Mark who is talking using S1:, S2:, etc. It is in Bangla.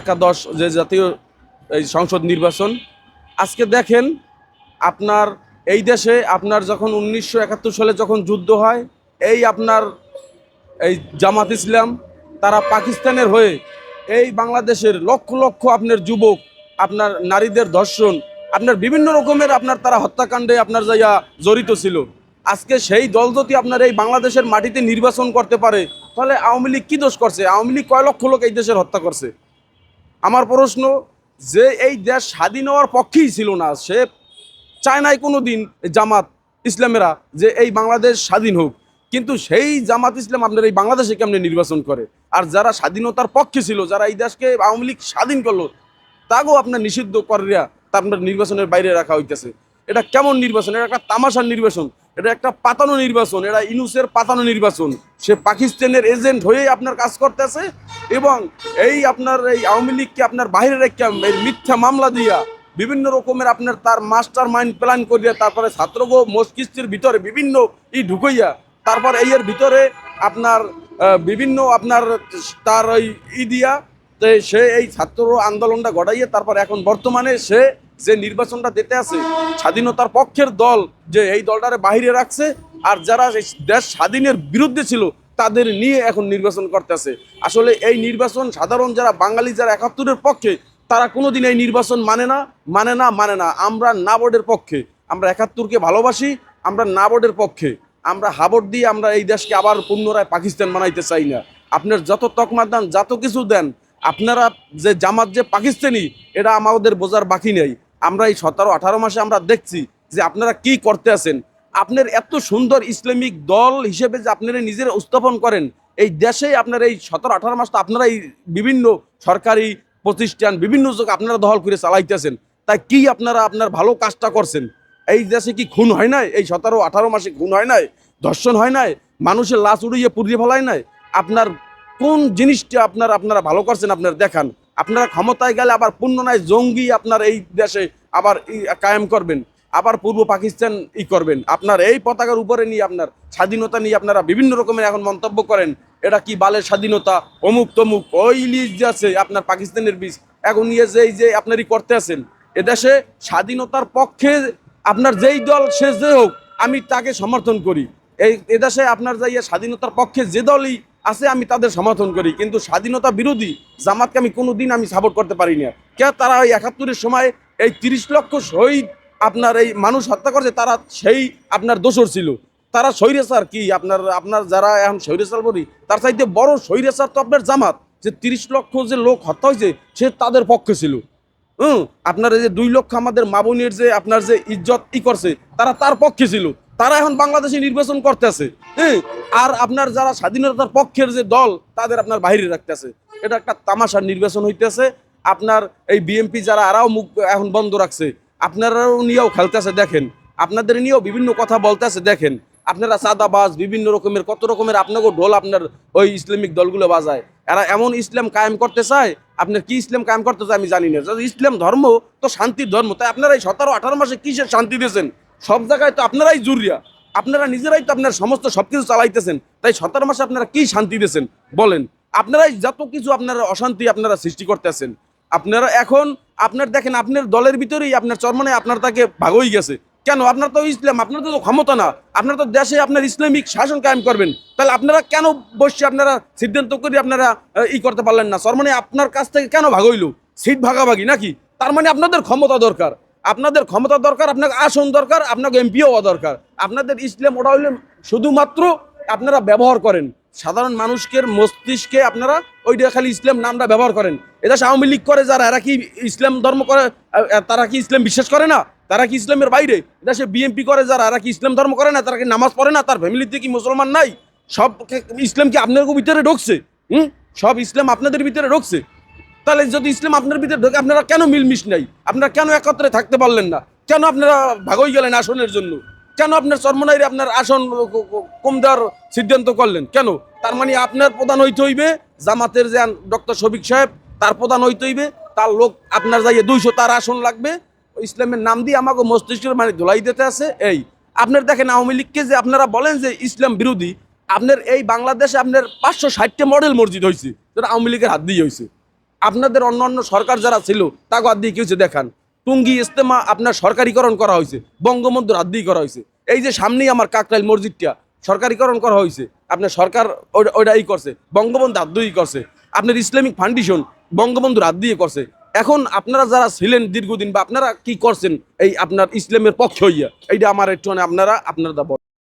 S1: একাদশ যে জাতীয় এই সংসদ নির্বাচন। আজকে দেখেন, আপনার এই দেশে আপনার যখন উনিশশো একাত্তর সালে যখন যুদ্ধ হয়, এই আপনার এই জামাত ইসলাম, তারা পাকিস্তানের হয়ে এই বাংলাদেশের লক্ষ লক্ষ আপনার যুবক, আপনার নারীদের ধর্ষণ, আপনার বিভিন্ন রকমের আপনার তারা হত্যাকাণ্ডে আপনার যাইয়া জড়িত ছিল। আজকে সেই দল যদি আপনার এই বাংলাদেশের মাটিতে নির্বাচন করতে পারে, তাহলে আওয়ামী লীগ কী দোষ করছে? আওয়ামী লীগ কয় লক্ষ লোক এই দেশের হত্যা করছে? আমার প্রশ্ন, যে এই দেশ স্বাধীন হওয়ার পক্ষেই ছিল না, সে চায় নাই কোনো দিন জামাত ইসলামেরা যে এই বাংলাদেশ স্বাধীন হোক, কিন্তু সেই জামাত ইসলাম আপনার এই বাংলাদেশে কেমনে নির্বাচন করে? আর যারা স্বাধীনতার পক্ষে ছিল, যারা এই দেশকে আওয়ামী লীগ স্বাধীন করল, তাকেও আপনার নিষিদ্ধ করিয়া তা আপনার নির্বাচনের বাইরে রাখা হইতেছে। এটা কেমন নির্বাচন? এটা একটা তামাশার নির্বাচন। এটা একটা পাতানো নির্বাচন, এটা ইনুসের পাতানো নির্বাচন। সে পাকিস্তানের এজেন্ট হয়ে আপনার কাজ করতেছে এবং এই আপনার এই আওয়ামী লীগকে আপনার বাইরে রেখে মিথ্যা মামলা দিয়া বিভিন্ন রকমের আপনার তার মাস্টার মাইন্ড প্ল্যান করিয়া তারপরে ছাত্রগো মস্তিষ্কের ভিতরে বিভিন্ন ই ঢুকাইয়া তারপর এই এর ভিতরে আপনার বিভিন্ন আপনার তার ওই ই দিয়া সে এই ছাত্র আন্দোলনটা ঘটাইয়া তারপর এখন বর্তমানে সে যে নির্বাচনটা দিতে আছে, স্বাধীনতার পক্ষের দল যে এই দলটারে বাহিরে রাখছে, আর যারা দেশ স্বাধীনের বিরুদ্ধে ছিল, তাদের নিয়ে এখন নির্বাচন করতেছে। আসলে এই নির্বাচন সাধারণ যারা বাঙালি, যারা একাত্তরের পক্ষে, তারা কোনোদিন এই নির্বাচন মানে না মানে না মানে না। আমরা না বোর্ডের পক্ষে। আমরা একাত্তরকে ভালোবাসি, আমরা না বোর্ডের পক্ষে। আমরা হাবর দিয়ে আমরা এই দেশকে আবার পুনরায় পাকিস্তান বানাইতে চাই না। আপনার যত তকমা দেন, যত কিছু দেন, আপনারা যে জামাত যে পাকিস্তানি, এটা আমাদের বোঝার বাকি নেই। আমরা এই সতেরো, আঠারো মাসে আমরা দেখছি যে আপনারা কি করতে আছেন। আপনার এত সুন্দর ইসলামিক দল হিসেবে যে আপনারা নিজেরা উপস্থাপন করেন, এই দেশে আপনার এই সতেরো, আঠারো মাস তো আপনারা এই বিভিন্ন সরকারি প্রতিষ্ঠান, বিভিন্ন জায়গায় আপনারা দখল করে চালাইতেছেন। তাই কি আপনারা আপনার ভালো কাজটা করছেন? এই দেশে কি খুন হয় নাই? এই সতেরো, আঠারো মাসে খুন হয় নাই? ধর্ষণ হয় নাই? মানুষের লাশ উড়িয়ে পুড়িয়ে ফেলায় নাই? আপনার কোন জিনিসটা আপনার, আপনারা ভালো করছেন আপনার দেখান। আপনারা ক্ষমতায় গেলে আবার পুনরায় জঙ্গি আপনার এই দেশে আবার কায়েম করবেন, আবার পূর্ব পাকিস্তান ই করবেন। আপনার এই পতাকার উপরে নিয়ে আপনার স্বাধীনতা নিয়ে আপনারা বিভিন্ন রকমের এখন মন্তব্য করেন, এটা কি বালের স্বাধীনতা? অমুক তমুক, ওই লিজ যে আছে আপনার পাকিস্তানের বীজ, এখন নিয়ে যে এই যে আপনারই করতে আছেন, এদেশে স্বাধীনতার পক্ষে আপনার যেই দল সে যে হোক, আমি তাকে সমর্থন করি। এই এদেশে আপনার যাইয়া স্বাধীনতার পক্ষে যে দলই আছে, আমি তাদের সমর্থন করি, কিন্তু স্বাধীনতা বিরোধী জামাতকে আমি কোনো দিন আমি সাপোর্ট করতে পারি না। কে তারা ওই একাত্তরের সময় এই তিরিশ লক্ষ শহীদ আপনার এই মানুষ হত্যা করছে, তারা সেই আপনার দোষর ছিল। তারা স্বৈরাচার কি? আপনার আপনার যারা এখন স্বৈরাচার বলি, তার চাইতে বড় স্বৈরাচার তো আপনার জামাত, যে তিরিশ লক্ষ যে লোক হত্যা হয়েছে, সে তাদের পক্ষে ছিল। হুম? আপনার এই যে দুই লক্ষ আমাদের মাবুনের যে আপনার যে ইজ্জত ই করছে, তারা তার পক্ষে ছিল। তারা এখন বাংলাদেশে নির্বাচন করতেছে হ্যাঁ? আর আপনার যারা স্বাধীনতার পক্ষের যে দল, তাদের আপনার বাইরে রাখতেছে। এটা একটা তামাশার নির্বাচন হইতেছে। আপনার এই বিএমপি যারা, আরাও মুখ এখন বন্ধ রাখছে। আপনারাও নিয়েও খেলতেছে, দেখেন। আপনাদের নিয়েও বিভিন্ন কথা বলতেছে, দেখেন। আপনারা চাঁদাবাজ, বিভিন্ন রকমের, কত রকমের আপনাকে ঢোল আপনার ওই ইসলামিক দলগুলো বাজায়। এরা এমন ইসলাম কায়েম করতে চায়, আপনার কি ইসলাম কায়েম করতে চায় আমি জানি না। ইসলাম ধর্ম, তো শান্তির ধর্ম। তাই আপনারা এই সতেরো আঠারো মাসে কিসের শান্তি দিয়েছেন? সব জায়গায় তো আপনারাই জুরিয়া। আপনারা নিজেরাই তো আপনার সমস্ত সব কিছু চালাইতেছেন। তাই সতেরো মাসে আপনারা কি শান্তি দিয়েছেন? বলেন। আপনারাই যত কিছু আপনারা অশান্তি আপনারা সৃষ্টি করতেছেন আপনারা এখন, আপনার দেখেন, আপনার দলের ভিতরেই আপনার চরমানে আপনার তাকে ভাগ হয়ে গেছে। কেন? আপনার তো ইসলাম, আপনার তো ক্ষমতা না। আপনার তো দেশে আপনার ইসলামিক শাসন কায়েম করবেন। তাহলে আপনারা কেন বসে আপনারা সিদ্ধান্ত করে আপনারা ই করতে পারলেন না? চরমানে আপনার কাছ থেকে কেন ভাগ হইল? সিট ভাগাভাগি নাকি? তার মানে আপনাদের ক্ষমতা দরকার। আপনাদের ক্ষমতা দরকার, আপনাকে আসন দরকার, আপনাকে এমপিও হওয়া দরকার। আপনাদের ইসলাম ওটা হইলে শুধুমাত্র আপনারা ব্যবহার করেন। সাধারণ মানুষকে, মস্তিষ্কে আপনারা ওইটা খালি ইসলাম নামটা ব্যবহার করেন। এটা আওয়ামী লীগ করে, যারা, এরা কি ইসলাম ধর্ম করে তারা কি ইসলাম বিশ্বাস করে না? তারা কি ইসলামের বাইরে? এটা সে বিএনপি করে, যারা, এরা কি ইসলাম ধর্ম করে না? তারা কি নামাজ পড়ে না? তার ফ্যামিলিতে কি মুসলমান নাই? সব ইসলাম কি আপনার ভিতরে ঢুকছে? হুম? সব ইসলাম আপনাদের ভিতরে ঢুকছে। তাহলে যদি ইসলাম আপনার ভিতরে ঢোকে, আপনারা কেন মিলমিশ নাই? আপনারা কেন একত্রে থাকতে পারলেন না? কেন আপনারা ভাগই গেলেন আসনের জন্য? কেন আপনার চর্মনাইরে আপনার আসন কম দেওয়ার সিদ্ধান্ত করলেন? কেন? তার মানে আপনার প্রধান হইতে হইবে, জামাতের যে ডক্টর শফিক সাহেব, তার প্রধান হইতে হইবে, তার লোক আপনার যাইয়ে দুইশো তার আসন লাগবে। ইসলামের নাম দিয়ে আমাকে মস্তিষ্কের মানে ধোলাই দিতে আছে। এই, আপনার দেখেন আওয়ামী লীগকে যে আপনারা বলেন যে ইসলাম বিরোধী, আপনার এই বাংলাদেশে আপনার পাঁচশো ষাটটা মডেল মসজিদ হয়েছে যেটা আওয়ামী লীগের হাত দিয়ে হয়েছে আপনাদের অন্য অন্য সরকার যারা ছিল, তাকে হাত দিয়ে কি হয়েছে দেখান। টুঙ্গি ইস্তেমা আপনার সরকারিকরণ করা হয়েছে, বঙ্গবন্ধুর দিয়ে করা হয়েছে। এই যে সামনেই আমার কাকরাইল মসজিদটা, সরকারিকরণ করা হয়েছে, আপনার সরকার ওটা- ওটা ই করছে, বঙ্গবন্ধু হাত দিয়েই করছে। আপনার ইসলামিক ফাউন্ডেশন বঙ্গবন্ধুর দিয়ে করছে। এখন আপনারা যারা ছিলেন দীর্ঘদিন বা আপনারা কি করছেন এই আপনার ইসলামের পক্ষে হইয়া, এইটা আমার একটু আপনারা আপনারা বলেন।